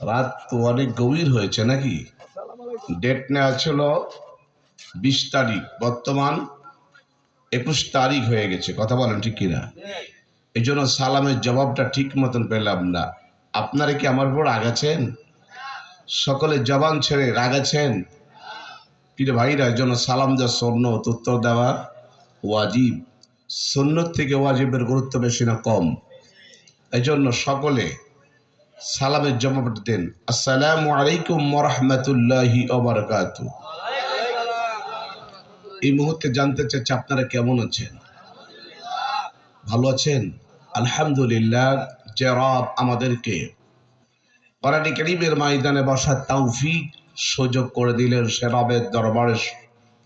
রাত তো অনেক গভীর হয়েছে নাকি? ডেট নেওয়া ছিল বিশ তারিখ, বর্তমান একুশ তারিখ হয়ে গেছে, কথা বলেন ঠিক কিনা? এই জন্য সালামের জবাবটা ঠিক মতন পেলাম না। আপনারা কি আমার উপর রাগাছেন সকলে জবান ছেড়ে রাগাছেন প্রিয় ভাইরা জন্য সালাম দেওয়া সন্ন উত্তর দেওয়া ওয়াজিব। সন্ন্যত থেকে ওয়াজিবের গুরুত্ব বেশি না, কম। এই জন্য সকলে সালামের জবাব দেন। আসসালামু আলাইকুম রহমতুল্লাহি ওবরকাত এই মুহূর্তে জানতে চাচ্ছি আপনারা কেমন আছেন? ভালো আছেন? আলহামদুলিল্লাহ, যে রব আমাদেরকে কোরআন কারীমের ময়দানে বসার তৌফিক সুযোগ করে দিলেন, সে রবের দরবারে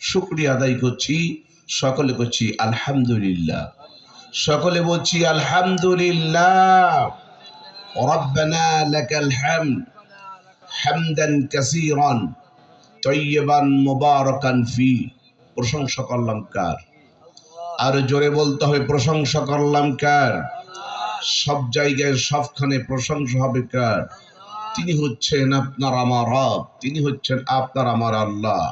শুক্রিয়া আদায় করছি, সকলে করছি আলহামদুলিল্লাহ। সকলে বলছি আলহামদুলিল্লাহ। ربنا لك الحمد حمدا كثيرا طيبا مباركا فيه প্রশংসা করলাম কার আর জোরে বলতে হবে প্রশংসা করলাম কার সব জায়গায় সবখানে প্রশংসা হবে কার তিনি হচ্ছেন আপনার আমার রব তিনি হচ্ছেন আপনার আমার আল্লাহ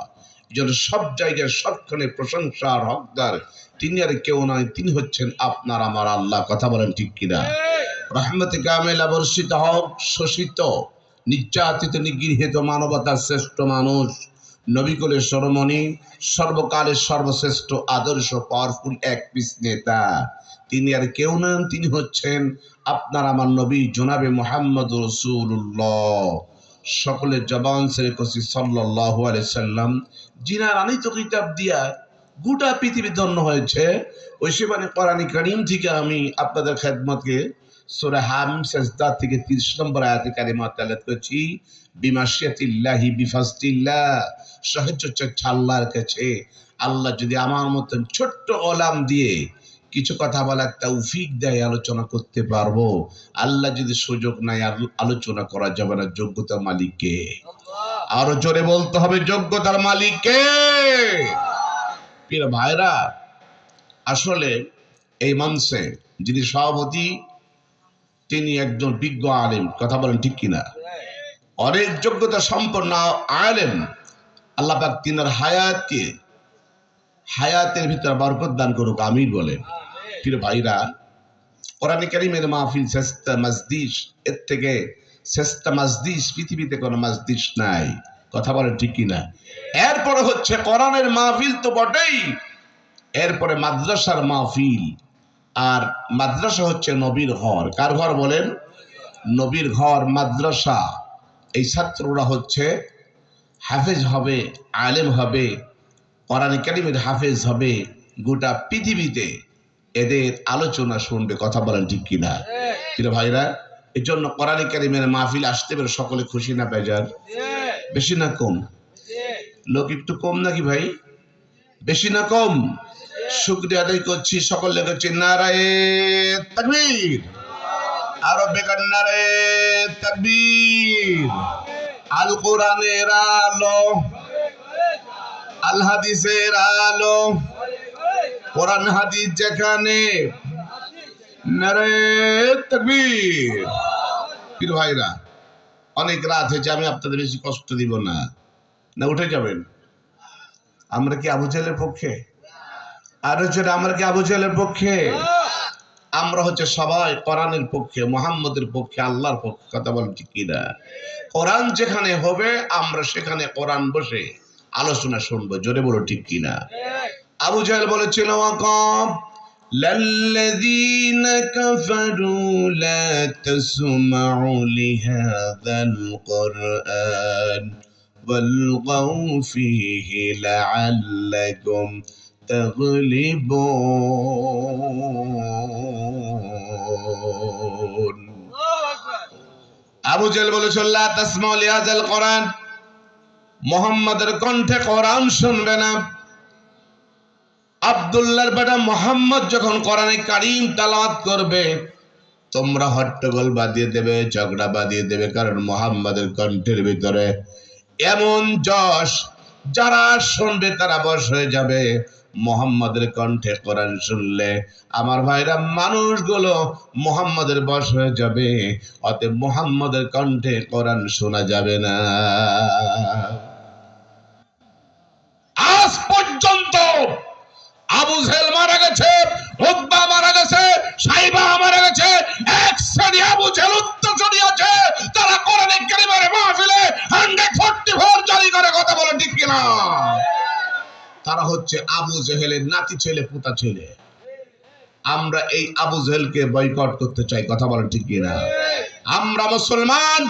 যেন সব জায়গায় সবখানে প্রশংসার হকদার তিনি আর কেউ নয় তিনি হচ্ছেন আপনার আমার আল্লাহ কথা বলেন ঠিক কিনা রহমতে কামেলা বর্ষিত হক শোষিত, নির্যাতিত, নিগৃহীত মানবতার শ্রেষ্ঠ মানুষ। নবিকুলের সরমণি, সর্বকালের সর্বশ্রেষ্ঠ, আদর্শ পাওয়ারফুল এক পিস নেতা। তিনি আর কেউ নন, তিনি হচ্ছেন আপনার আমার নবী, জনাবে মোহাম্মদ রসুল্লাহ সকলের জবান সেরে কসি সাল্লাহ সাল্লাম। জিনার আনিত কিতাব দিয়া গোটা পৃথিবী ধন্য হয়েছে, ওই সেবানে কোরআনী করিম থেকে আমি আপনাদের খেদমতকে সুরা হাম থেকে তিরিশ নম্বর আয়াতে কারিমা তেলাত করেছি বিমাশিয়াতিল্লাহি বিফাস্তিল্লাহ সাহায্য চাচ্ছে আল্লাহর কাছে। আল্লাহ যদি আমার মতন ছোট্ট ওলাম দিয়ে কিছু কথা বলার তৌফিক দেয় আলোচনা করতে পারব। আল্লাহ যদি সুযোগ নাই আলোচনা করা যাবে না যোগ্যতার মালিককে। আরও জোরে বলতে হবে যোগ্যতার মালিককে। প্রিয় ভাইরা আসলে এই মঞ্চে যিনি সভাপতি তিনি একজন বিজ্ঞ আলেম। কথা বলেন ঠিক কিনা? অনেক যোগ্যতা সম্পন্ন আলেম। আল্লাহ পাক তিনার হায়াতকে হায়াতের ভিতরে বরকত দান করুক আমির বলেন। প্রিয় ভাইরা কোরআনে কারিমের মাহফিল শ্রেষ্ঠ মসজিদ এর থেকে শ্রেষ্ঠ মসজিদ পৃথিবীতে কোনো মসজিদ নাই। কথা বলেন ঠিক কিনা? এরপরে হচ্ছে কোরআনের মাহফিল তো বটেই। এরপরে মাদ্রাসার মাহফিল। আর মাদ্রাসা হচ্ছে নবীর ঘর। কার ঘর বলেন? নবীর ঘর মাদ্রাসা। এই ছাত্ররা হচ্ছে হাফেজ হবে আলেম হবে কোরআন কারিমের হাফেজ হবে গোটা পৃথিবীতে। এদের আলোচনা শুনবে কথা বলেন ঠিক কিনা? কিনা ভাইরা এর জন্য কোরআন কারিমের মাহফিল আসতে পারে সকলে খুশি না বেজার? বেশি না কম? লোক একটু কম নাকি ভাই? বেশি না কম? শুক্রিয়া আদায় করছি সকলে করছি নারায়ে তাকবীর। আরও বেকার নারায়ে তাকবীর। আল কোরআনের আলো, আল হাদিসের আলো, কোরআন হাদিস যেখানে। নারায়ে তাকবীর। পীর ভাইরা, অনেক রাত হয়েছে, আমি আপনাদের বেশি কষ্ট দিব না। না, উঠে যাবেন। আমরা কি আবু জাহেলের পক্ষে? আর হচ্ছে আমরা কি আবু জাহেলের পক্ষে আমরা হচ্ছে সবাই কোরআনের পক্ষে মোহাম্মদের পক্ষে আল্লাহর পক্ষে কথা বলেন ঠিক কিনা কোরআন যেখানে হবে আমরা সেখানে কোরআন বসে আলোচনা শুনবো জোরে বলো ঠিক কিনা আবু জাহেল বলেছিল ওয়াকাব للذين كفروا لا تسمعوا لهذا القرآن والغوا فيه لعلكم تغلبون আবু জেল বলেছে লা তাসমাউ লিহাযাল কোরআন মোহাম্মদের কণ্ঠে কোরআন শুনবে না আব্দুল্লাহর বেটা মোহাম্মদ যখন কোরআনে কারিম তালাওয়াত করবে তোমরা হট্টগোল বাদিয়ে দেবে ঝগড়া বাদিয়ে দেবে কারণ মোহাম্মদের কণ্ঠের ভিতরে এমন যশ যারা শুনবে তারা বশ হয়ে যাবে মোহাম্মদের কণ্ঠে কোরআন শুনলে আমার ভাইরা মানুষগুলো মোহাম্মদের বশ হয়ে যাবে, অতএব মোহাম্মদের কণ্ঠে কোরআন শোনা যাবে না। আজ পর্যন্ত আবু জেল মারা গেছে মারা গেছে, সাইবা মারা গেছে, এক শ্রেণি আবু জেল আছে, তারা কোরআনে কারিমের মাহফিলে 144 জারি করে কথা বলে ঠিক কিনা? তারা হচ্ছে আবু জেহেলের নাতি ছেলে, পোতা ছেলে। আমরা এই আবু জেহেলকে বয়কট করতে চাই, কথা বলেন ঠিক কিনা? আমরা মুসলমান,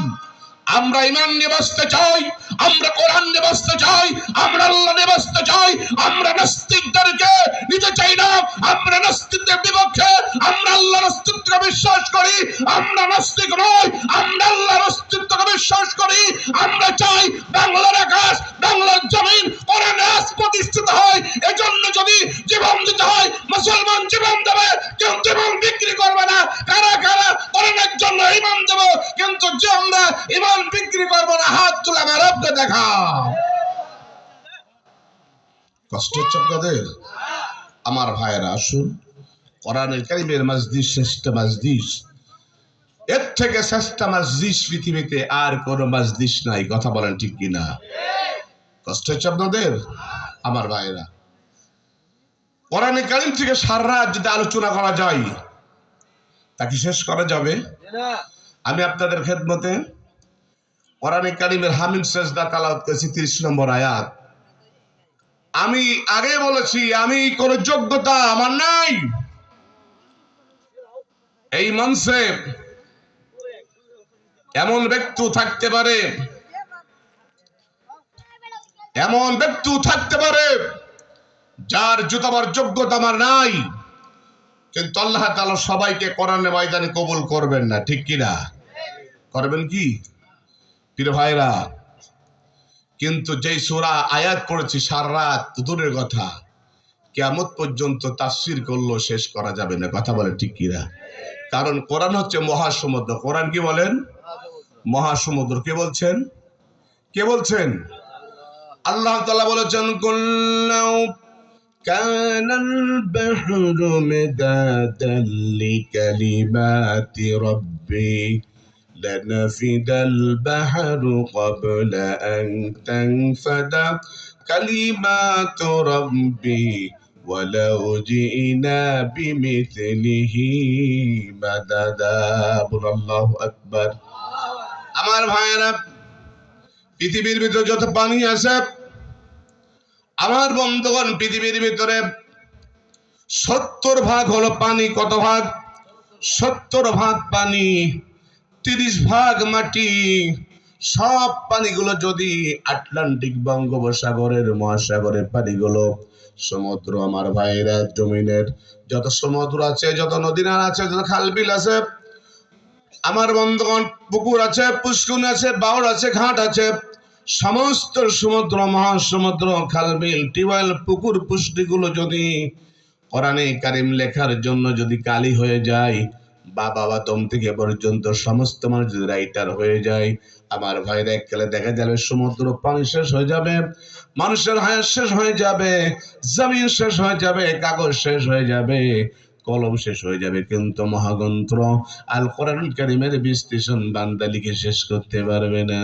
আমরা ইমান নিয়ে বসতে চাই। আমরা কোরআন নিয়ে বসতে চাই, আমরা আল্লাহ নিয়ে বসতে চাই, আমরা নাস্তিকদেরকে নিতে চাই না, আমরা নাস্তিকদের বিপক্ষে, আমরা আল্লাহর অস্তিত্বকে বিশ্বাস করি, আমরা নাস্তিক নই, আমরা আল্লাহর অস্তিত্বকে বিশ্বাস করি, আমরা চাই বাংলার আকাশ, বাংলার জমিন কোরআন প্রতিষ্ঠিত হয়। এজন্য যদি জীবন দিতে হয়, মুসলমান জীবন দেবে, কেউ জীবন বিক্রি করবে না। কারা কারা কোরআনের জন্য ইমান দেব, কিন্তু যে আমরা ইমান বিক্রি করব না, হাত তুলে আমার রবকে দেখা। কষ্ট হচ্ছে আপনাদের আমার ভাইয়েরা আসুন। কোরআনের কারিমের মাজদিস শ্রেষ্ঠ মাজদিস এর থেকে শ্রেষ্ঠ মাজদিস পৃথিবীতে আর কোনো মাজদিস নাই। কথা বলেন ঠিক কিনা? কষ্ট হচ্ছে আপনাদের আমার ভাইয়েরা। কোরআনে কারিম থেকে সারা যদি আলোচনা করা যায় তা কি শেষ করা যাবে? আমি আপনাদের খেদমতে কোরআনে কারিমের হামিম সেজদা তালাওয়াত করেছি, তিরিশ নম্বর আয়াত। আমি আগে বলেছি, আমি কোন যোগ্যতা আমার নাই। এই মঞ্চে এমন ব্যক্তি থাকতে পারে, এমন ব্যক্তি থাকতে পারে যার জুতাবার যোগ্যতা আমার নাই। কিন্তু আল্লাহ তাআলা সবাইকে কোরআনের ময়দানে কবুল করবেন না, ঠিক কিনা? করবেন কি? প্রিয় ভাইরা কিন্তু যেই সোরা আয়াত পড়েছি সারা রাত দূরের কথা কেমত পর্যন্ত তাফসির করলো শেষ করা যাবে না কথা বলে ঠিক কিনা কারণ কোরআন হচ্ছে মহাসমুদ্র কোরআন কি বলেন মহাসমুদ্র কে বলছেন কে বলছেন আল্লাহ তাআলা বলেছেন কুল্লাউ كان البحر مدادا لكلمات ربي لنفد البحر قبل أن تنفد كلمات ربي ولو جئنا بمثله مددا بل الله أكبر আমার ভাইয়েরা পৃথিবীর ভিতরে যত পানি আছে আমার বন্ধুগণ পৃথিবীর ভিতরে সত্তর ভাগ হলো পানি কত ভাগ সত্তর ভাগ পানি তিরিশ ভাগ মাটি, সব পানিগুলো যদি আটলান্টিক বঙ্গোপসাগরের মহাসাগরের পানিগুলো, সমুদ্র আমার ভাইরা জমিনের, যত সমুদ্র আছে, যত নদী নালা আছে, যত খাল বিল আছে, আমার বন্ধুগণ, পুকুর আছে, পুষ্কুন আছে, বাউর আছে, ঘাট আছে, সমস্ত সমুদ্র, মহাসমুদ্র, খালবিল, টিউবওয়েল, পুকুর, পুষ্টিগুলো যদি কোরআনে কারিম লেখার জন্য যদি কালি হয়ে যায় বা বাবা তম থেকে পর্যন্ত সমস্ত মানুষ যদি রাইটার হয়ে যায়, আমার ভাইরা এককালে দেখা যাবে সমুদ্র পানি শেষ হয়ে যাবে, মানুষের হায়াত শেষ হয়ে যাবে, জমিন শেষ হয়ে যাবে, কাগজ শেষ হয়ে যাবে, কলম শেষ হয়ে যাবে। কিন্তু মহাগ্রন্থ আল কোরআন কারিমের বিশ্লেষণ বান্দা লিখে শেষ করতে পারবে না।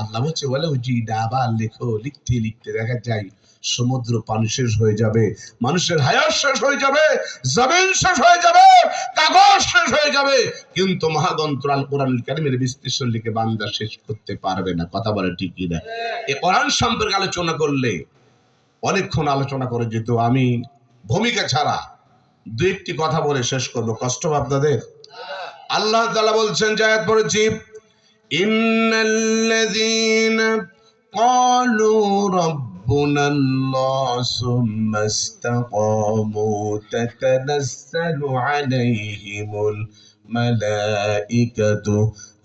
আল্লাহ বলছে বলে জি আবার লেখো, লিখতে লিখতে দেখা যায় সমুদ্র পানি শেষ হয়ে যাবে মানুষের হায়াত শেষ হয়ে যাবে জমিন শেষ হয়ে যাবে কাগজ শেষ হয়ে যাবে কিন্তু মহাগ্রন্থ আল কোরআন কারিমের বিশ্লেষণ লিখে বান্দা শেষ করতে পারবে না কথা বলে ঠিকই না এ কোরআন সম্পর্কে আলোচনা করলে অনেকক্ষণ আলোচনা করে যেত আমি ভূমিকা ছাড়া দু একটি কথা বলে শেষ করব কষ্ট হবে আপনাদের আল্লাহ তাআলা বলছেন জায়াত পড়েছি ইন্নাল্লাযীনা قالوا ربنا الله ثم استقاموا تتنزل عليهم الملائكة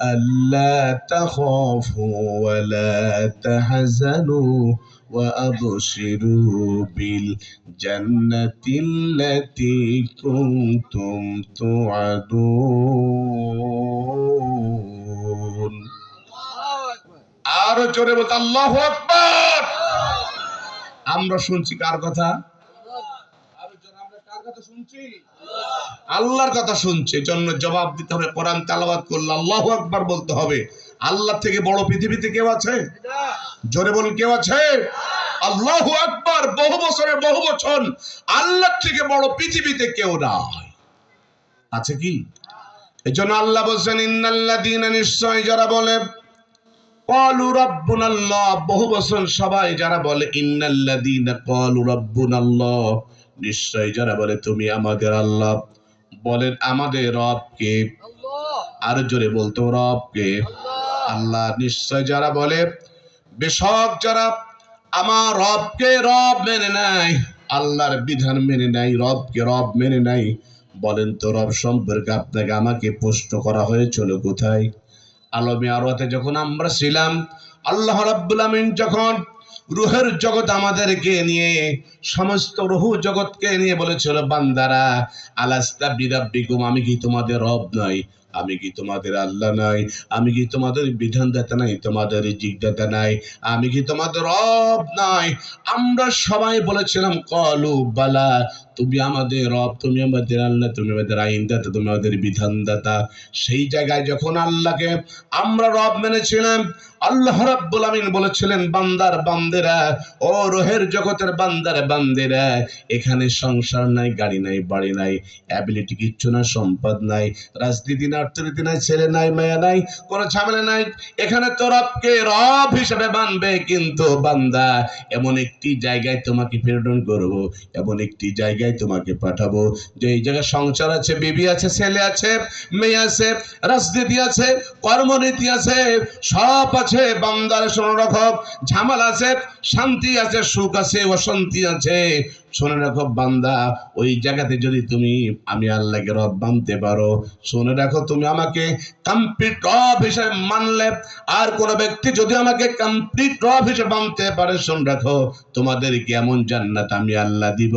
ألا تخافوا ولا تحزنوا وأبشروا بالجنة التي كنتم توعدون আরো জোরে বলতে আল্লাহ আকবার আমরা শুনছি কার কথা? আল্লাহর কথা শুনছে। জন্য জবাব দিতে হবে, কোরআন তালাবাদ করলে আল্লাহ আকবার বলতে হবে। আল্লাহ থেকে বড় পৃথিবীতে কেউ আছে? জোরে বলুন, কেউ আছে? আল্লাহ আকবার, বহু বছরে বহু বছর আল্লাহ থেকে বড় পৃথিবীতে কেউ নাই। আছে কি? এই জন্য আল্লাহ বলছেন, ইন্নাল্লাযীনা নিশ্চয় যারা বলে ক্বালু রাব্বুনাল্লাহ বহু বছর সবাই যারা বলে ইন্নাল্লাযীনা ক্বালু রাব্বুনাল্লাহ নিশ্চয় যারা বলে তুমি আমাদের আল্লাহ। বলেন আমাদের রবকে। আর জোরে বলতো রবকে। আল্লাহ। নিশ্চয় যারা বলে বেশক যারা আমার রবকে রব মেনে নেয় আল্লাহর বিধান মেনে নেয় রবকে রব মেনে নেয়। বলেন তো রব সম্পর্কে আপনাকে আমাকে প্রশ্ন করা হয়েছিল কোথায়? আলমে আরোয়াতে যখন আমরা ছিলাম, আল্লাহ রাব্বুল আমিন যখন রুহের জগৎ আমাদেরকে নিয়ে, সমস্ত রুহু জগৎকে নিয়ে বলেছিল, বান্দারা, আলাস্তা বিরাব্বিকুম, আমি কি তোমাদের রব নয় আমি কি তোমাদের আল্লাহ নাই, আমি কি তোমাদের বিধানদাতা নাই, তোমাদের জিজ্ঞাতা নাই, আমি কি তোমাদের রব নাই। আমরা সবাই বলেছিলাম, কলু বালা তুমি আমাদের রব, তুমি আমাদের আল্লাহ, তুমি আমাদের আইনদাতা, তুমি আমাদের বিধানদাতা। সেই জায়গায় যখন আল্লাহকে আমরা রব মেনেছিলাম, আল্লাহ রাব্বুল আমিন বলেছিলেন, বান্দার বান্দেরা, ও রোহের জগতের বান্দার বান্দেরা, এখানে সংসার নাই, গাড়ি নাই, বাড়ি নাই অ্যাবিলিটি কিচ্ছু না সম্পদ নাই, রাজনীতি না অর্থনীতি নাই, ছেলে নাই, মেয়ে নাই, কোনো ঝামেলা নাই। এখানে তো রবকে রব হিসেবে মানবে কিন্তু বান্দা, এমন একটি জায়গায় তোমাকে প্রেরণ করব, এমন একটি তোমাকে পাঠাবো। যে এই জায়গায় সংসার আছে, বিবি আছে, ছেলে আছে, মেয়ে আছে, রাজনীতি আছে, কর্মনীতি আছে, সব আছে, বান্দার শোনো ঝামেলা আছে, শান্তি আছে, সুখ আছে, অশান্তি আছে। শুনে রাখো বান্দা, ওই জায়গাতে যদি তুমি আমি আল্লাহকে রব মানতে পারো, শুনে রাখো তুমি আমাকে কমপ্লিট রব হিসেবে মানলে, আর কোন ব্যক্তি যদি আমাকে কমপ্লিট রব হিসেবে মানতে পারে, শুনে রাখো তোমাদের কেমন জান্নাত আমি আল্লাহ দিব,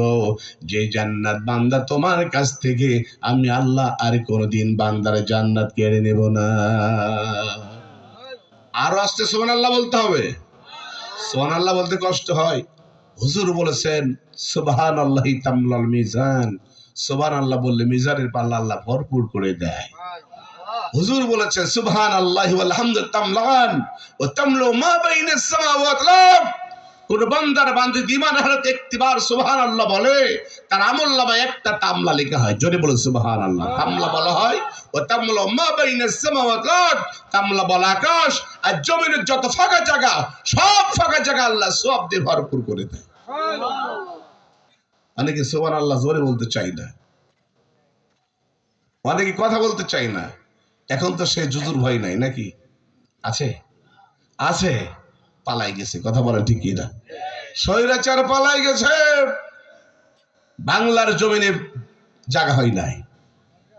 যে জান্নাত বান্দা তোমার কাছ থেকে আমি আল্লাহ আর কোনোদিন বান্দার জান্নাত কেড়ে নেব না। আরও আসতে সোমান আল্লাহ বলতে হবে? সোমান আল্লাহ বলতে কষ্ট হয়। হুজুর বলেছেন সুবহান আল্লাহ তামলাল মিজান। সুবহান আল্লাহ বললে মিজানের পাল্লা আল্লাহ ভরপুর করে দেয়। হুজুর বলেছেন সুবহান আল্লাহ আলহামদু তামলান ও তামলো মা বাইনাস সামাওয়াত কোন বান্দার বান্দি দিমান হারাতে একটিবার সুবহান আল্লাহ বলে তার আমল একটা তামলা লেখা হয়। জোরে বলে সুবহান আল্লাহ তামলা বলা হয় ও তামলো মা সামাওয়াত তামলা বলা আকাশ আর জমিনের যত ফাঁকা জায়গা সব ফাঁকা জায়গা আল্লাহ সব দিয়ে ভরপুর করে দেয়। অনেকে সোহান আল্লাহ জোরে বলতে চাই না। অনেকে কথা বলতে চাই না। এখন তো সে জুজুর ভয় নাই নাকি? আছে? আছে। পালাই গেছে, কথা বলে ঠিক না। স্বৈরাচার পালাই গেছে, বাংলার জমিনে জায়গা হয় নাই।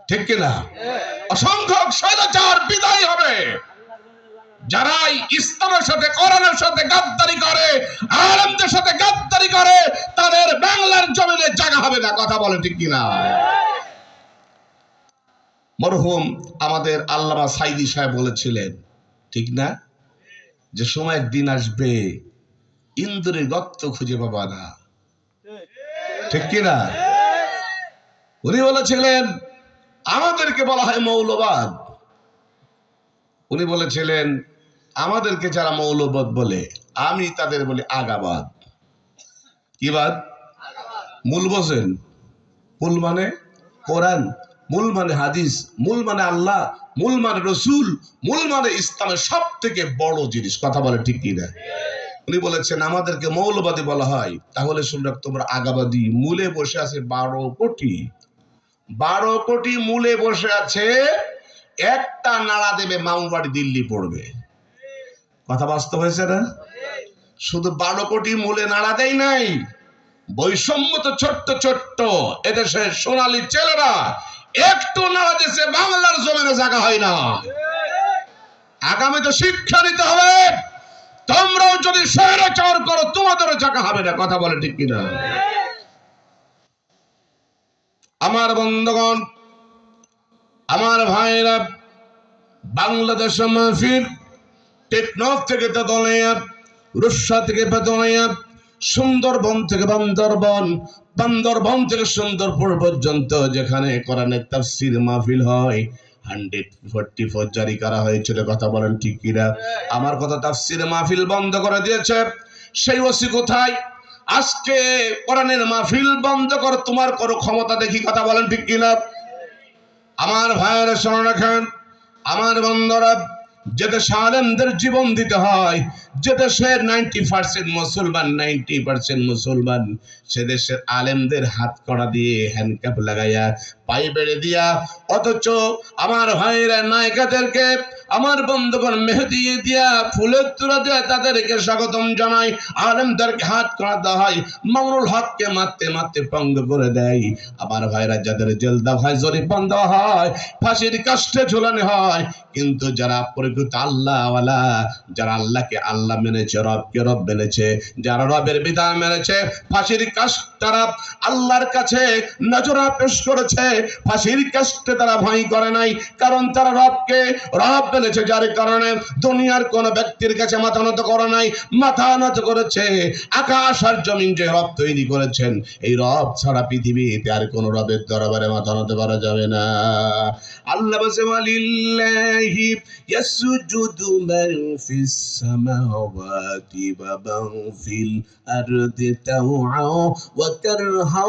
ঠিক কিনা অসংখ্য স্বৈরাচার বিদায় হবে। যারাই ইসলামের সাথে, কোরআনের সাথে গাদ্দারি করে, আলমদের সাথে গাদ্দারি করে, তাদের বাংলার জমিনে জায়গা হবে না, কথা বলে ঠিক কিনা মরহুম আমাদের আল্লামা সাইদি সাহেব বলেছিলেন, ঠিক না? যে সময় একদিন আসবে, ইন্দ্রের গত্ত খুঁজে পাবা না। ঠিক কিনা? উনি বলেছিলেন, আমাদেরকে বলা হয় মৌলবাদ। উনি বলেছিলেন, আমাদেরকে যারা মৌলবাদ বলে, আমি তাদের বলি আগাবাদ। কি বাদ? মূল বোঝেন। মূল মানে কোরআন। মূল মানে হাদিস, মূল মানে আল্লাহ, মূল মানে রসুল, মূল মানে ইসলামের সব থেকে বড় জিনিস। কথা বলে ঠিক কি না উনি বলেছেন, আমাদেরকে মৌলবাদী বলা হয়। তাহলে শুনলে তোমরা আগাবাদী, মূলে বসে আছে বারো কোটি। বারো কোটি মূলে বসে আছে, একটা নাড়া দেবে, মামুবাড়ি দিল্লি পড়বে। কথা বাস্তব হয়েছে না? শুধু বারো কোটি মূলে নাড়া দেয় নাই, বৈষম্য তো ছোট্ট ছোট্ট। এদেশের সোনালী ছেলেরা একটু না দিয়েছে বাংলার জমিনে জায়গা হয় না। আগামী তো শিক্ষা নিতে হবে। তোমরাও যদি স্বৈরাচার করো, তোমাদেরও জায়গা হবে না। কথা বলে ঠিক কিনা? আমার বন্ধুগণ, আমার ভাইরা বাংলাদেশ মাহফিল টেকনফ থেকে তেতলাইয়া রুসা থেকে পেতলাইয়া সুন্দরবন থেকে বান্দরবন বান্দরবন থেকে সুন্দরপুর পর্যন্ত যেখানে কোরআনের তাফসির মাহফিল হয়, হান্ড্রেড ফোরটি ফোর জারি করা হয়েছিল, কথা বলেন ঠিক কিনা? আমার কথা তাফসির মাহফিল বন্ধ করে দিয়েছে। সেই ওসি কোথায়? আজকে কোরআনের মাহফিল বন্ধ কর, তোমার কোনো ক্ষমতা দেখি, কথা বলেন ঠিক কিনা? আমার ভাইয়ের স্মরণ রাখেন, আমার বন্ধুরা যে দেশে জীবন দিতে হয় যে দেশের নাইনটি পার্সেন্ট মুসলমান, নাইনটি পার্সেন্ট মুসলমান, সে দেশের আলেমদের হাত করা দিয়ে হ্যান্ডকাপ লাগাইয়া, পায়ে বেড়ে দিয়া, অথচ আমার ভাইয়েরা নায়িকাদেরকে আমার বন্ধুগণ মেহেদি দিয়া ফুলের তুলা দিয়ে তাদেরকে স্বাগতম জানাই। আলেমদেরকে হাত করা দেওয়া হয়, মামুনুল হককে মারতে মারতে পঙ্গ করে দেয়। আমার ভাইরা যাদের জেল দেওয়া হয় জরিপান দেওয়া হয়, ফাঁসির কাষ্টে ঝুলানো হয়। কিন্তু যারা প্রকৃত আল্লাহওয়ালা, যারা আল্লাহকে আল্লাহ মেনেছে, রবকে রব মেনেছে, যারা রবের বিধান মেনেছে, ফাঁসির কাষ্ট তারা আল্লাহর কাছে নজরা পেশ করেছে। ফাঁসির কাষ্টে তারা ভয় করে নাই, কারণ তারা রবকে, রব মেনেছে যার কারণে দুনিয়ার কোন ব্যক্তির কাছে মাথা নত করে নাই, মাথা নত করেছে। আকাশ আর জমিন যে রব তৈরি করেছেন, এই রব ছাড়া পৃথিবীতে আর কোন রবের দরবারে মাথা নত করা যাবে না। আল্লাহ বসে ওয়ালিল্লাহি ইয়াসজুদু মান ফিস সামাওয়াতি ওয়া মান ফিল আরদি তাওআ ওয়া কারহা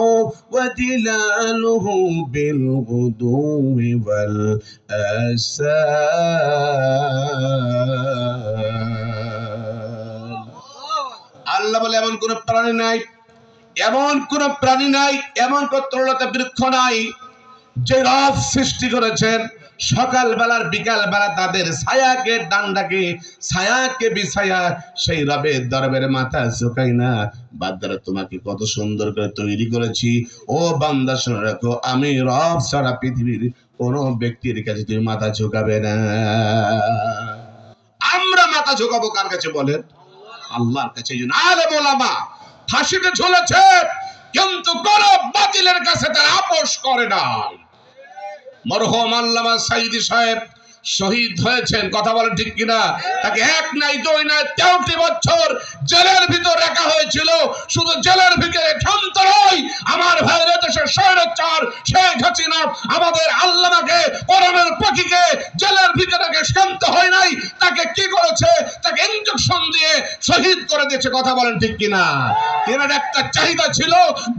ওয়া দিলালুহু বিল গুদুই ওয়াল আসাল আল্লাহ বলে, এমন কোন প্রাণী নাই, এমন কোন প্রাণী নাই, এমন কোন তরলতা বৃক্ষ নাই, যে রব সৃষ্টি করেছেন। সকাল বেলার বিকাল বেলা তাদের ছায়াকে ডান্ডাকে ছায়াকে বিছায়া সেই রবের দরবের মাথা ঝুঁকাই না। বাদ্দারা তোমাকে কত সুন্দর করে তৈরি করেছি। ও বান্দা, শুনে রাখো, আমি রব ছাড়া পৃথিবীর কোনো ব্যক্তির কাছে তুমি মাথা ঝুঁকাবে না। আমরা মাথা ঝুঁকাবো কার কাছে বলেন? আল্লাহর কাছে। আলে মোলামা ফাঁসিতে ঝুলেছে, কিন্তু কোন বাতিলের কাছে তারা আপোষ করে না মরহম আল্লামা সাইদি সাহেব শহীদ হয়েছেন। কথা বলেন ঠিক কিনা? তাকে এক নাই, দুই নাই, তেরোটি বছর জেলের ভিতর রাখা হয়েছিল। শুধু জেলের ভিতরে ক্ষান্ত নয়, আমার ভাইয়ের দেশের স্বৈরাচার, শেখ হাসিনা আমাদের আল্লামাকে করমের পাখিকে জেলের ভিতরে শান্ত হয় নাই। তাকে কি করেছে? তাকে ইঞ্জেকশন দিয়ে শহীদ করে দিয়েছে। কথা বলেন ঠিক কিনা? এনার একটা চাহিদা ছিল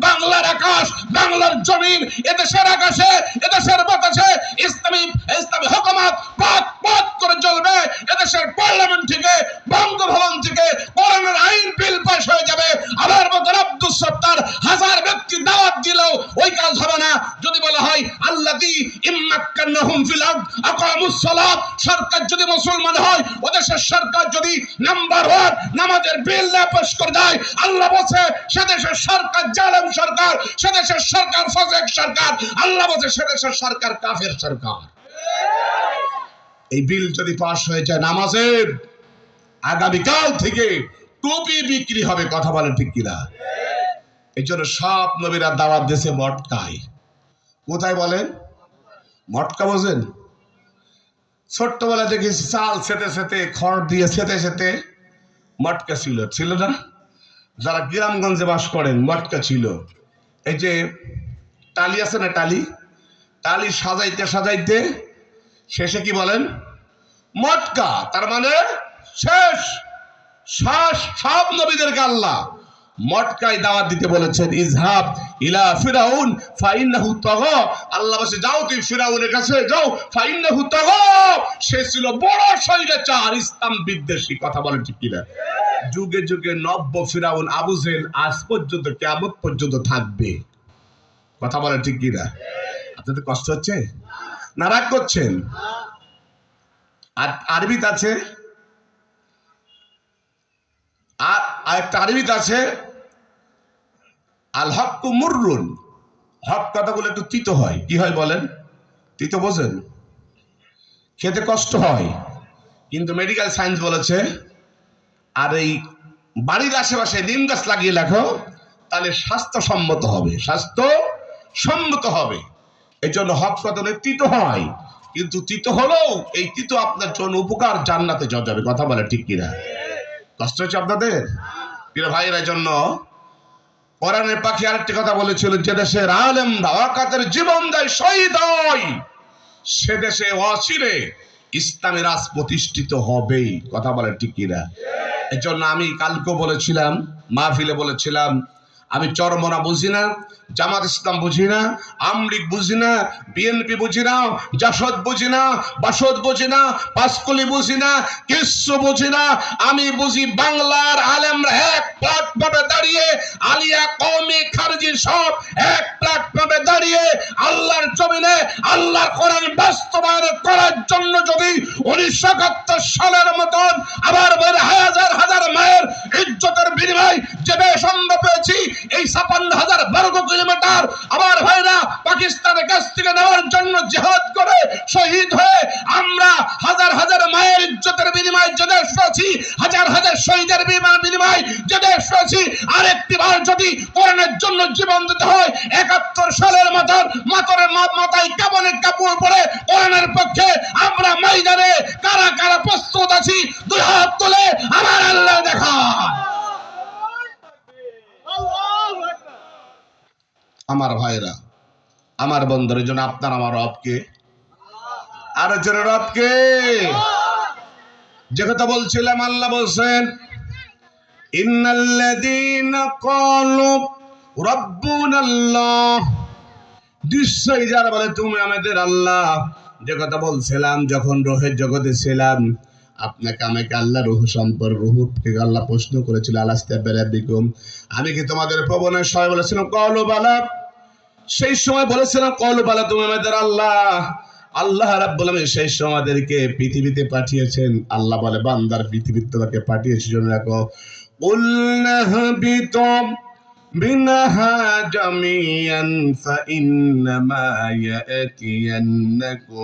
বাংলার আকাশ, বাংলার জমিন, এদেশের আকাশে, এদেশের বাতাসে ইসলামী ইসলামী হুকুমত করে চলবে। এদেশের পার্লামেন্ট থেকে, বঙ্গভবন থেকে করোনার আইন বিল পাস হয়ে যাবে। আবার মতন আব্দুল সত্তার হাজার ব্যক্তি দাওয়াত দিলেও ওই কাজ হবে না। যদি বলা হয় সালাত সরকার যদি মুসলমান হয়, ওদেশের সরকার যদি নাম্বার ওয়ান নামাজের বিল না পেশ করে দেয়, আল্লাহ সে দেশের সরকার জালেম সরকার, সে দেশের সরকার সরকার আল্লাহ বলছে, সে দেশের সরকার কাফের সরকার এই বিল যদি পাশ হয়ে যায় নামাজের, আগামীকাল থেকে টুপি বিক্রি হবে, কথা বলেন ঠিক কিনা? এই জন্য সব নবীরা দাওয়াত দেশে মটকায় কোথায় বলেন? মটকা বোঝেন? ছোট্টবেলা দেখেছি চাল সেতে সেতে, খড় দিয়ে সেতে সেতে মটকা ছিল। ছিল না? যারা গ্রামগঞ্জে বাস করেন, মটকা ছিল। এই যে টালি আছে না টালি? টালি সাজাইতে সাজাইতে শেষে কি বলেন? মটকা, তার মানে শেষ। শ্বাস সব নবীদেরকে আল্লাহ মটকায় দাওয়াত দিতে বলেছেন। ইজহাব ইলা ফিরাউন, ফাইন্নাহু তাগা। আল্লাহ বসে যাও তুই ফিরাউনের কাছে, যাও, ফাইন্নাহু তাগা। সে ছিল বড় শৈলাচার ইসলাম বিদ্বেষী, কথা বলেন ঠিক কিনা? যুগে যুগে নব্য ফিরাউন, আবু জেল আজ পর্যন্ত কেমন পর্যন্ত থাকবে। কথা বলেন ঠিক কিনা? আপনাদের কষ্ট হচ্ছে? না, রাগ করছেন? আর আরবিত আছে? আর আরেকটা আরবিত আছে? আল হক মুররুন। হক কথাগুলো একটু তিতো হয়। কি হয় বলেন? তিতো বোঝেন? খেতে কষ্ট হয়। কিন্তু মেডিকেল সায়েন্স বলেছে, আর এই বাড়ির আশেপাশে নিম গাছ লাগিয়ে রাখো তাহলে স্বাস্থ্যসম্মত হবে। স্বাস্থ্য সম্মত হবে। এই জন্য কথাগুলো তিতো হয়। কিন্তু তিতো হলেও এই তিতো আপনার জন্য উপকার জান্নাতে যাবে। কথা বলে ঠিক কিনা? কষ্ট হচ্ছে আপনাদের? প্রিয় ভাইয়ের জন্য কোরআনের পাখি আরেকটি কথা বলেছিল, যে দেশের আলেমরা ওয়াকাতের জীবন দেয়, শহীদ হয়। সে দেশে অচিরে ইসলামী রাজ প্রতিষ্ঠিত হবেই। কথা বলে ঠিক কিনা? এর জন্য আমি কালকে বলেছিলাম, মাহফিলে বলেছিলাম আমি চরমনা বুঝি না, জামাত ইসলাম বুঝি না আমলিক বুঝি না, বিএনপি বুঝি না, জাসদ বুঝি না, বাসদ বুঝি না, পাঁচকলি বুঝি না কিচ্ছু বুঝি না। আমি বুঝি বাংলার আলেমরা এক প্ল্যাটফর্মে দাঁড়িয়ে, আলিয়া কওমি খারজি সব এক প্ল্যাটফর্মে দাঁড়িয়ে আল্লাহর জমিনে, আল্লাহর কোরআন বাস্তবায়ন করার জন্য যদি উনিশশো একাত্তর সালের মতন আবার বের হাজার হাজার মায়ের ইজ্জতের বিনিময় যে দেশ পেয়েছি এই ছাপান্ন হাজার বর্গ কিলোমিটার আমার ভাইরা পাকিস্তানের কাছ থেকে নেওয়ার জন্য জেহাদ করে শহীদ হয়ে আমরা হাজার হাজার মায়ের ইজ্জতের বিনিময় যে দেশ পেয়েছি হাজার হাজার শহীদের বিনিময় যে দেশ পেয়েছি আরেকটি বার যদি কোরআনের জন্য জীবন দিতে হয়, একাত্তর সালের মাথার মাতরের মাথায় কাপড়ের কাপড় পরে কোরআনের পক্ষে আমরা ময়দানে কারা কারা প্রস্তুত আছি, দুই হাত তুলে আমার আল্লাহ দেখা আমার ভাইরা, আমার বন্ধুর জন্য আপনার আমার রবকে, আরও জোরে রবকে। যে কথা বলছিলাম, আল্লাহ বলছেন, ইন্নাল্লাযীনা ক্বালু রাব্বুনাল্লাহ। নিশ্চয়ই যারা বলে, তুমি আমাদের আল্লাহ। যে কথা বলছিলাম, যখন রোহের জগতে ছিলাম, আপনাকে, আমাকে আল্লাহ রুহ সম্পর্ক রুহ থেকে আল্লাহ প্রশ্ন করেছিল, আলাস্তা বেরাবিকুম আমি কি তোমাদের প্রবণের সবাই বলেছিলাম? কলু বালা সেই সময় বলেছিলাম কলবালা তুমি আমাদের আল্লাহ। আল্লাহ রাব্বুল বলে সেই সময় আমাদেরকে পৃথিবীতে পাঠিয়েছেন। আল্লাহ বলে, বান্দার পৃথিবীতে তোমাকে পাঠিয়েছি জন্য রাখো। উল্লাহবিতম বিনাহা জামিয়ান ফাইন্নামা ইয়াতিয়ান্নাকুম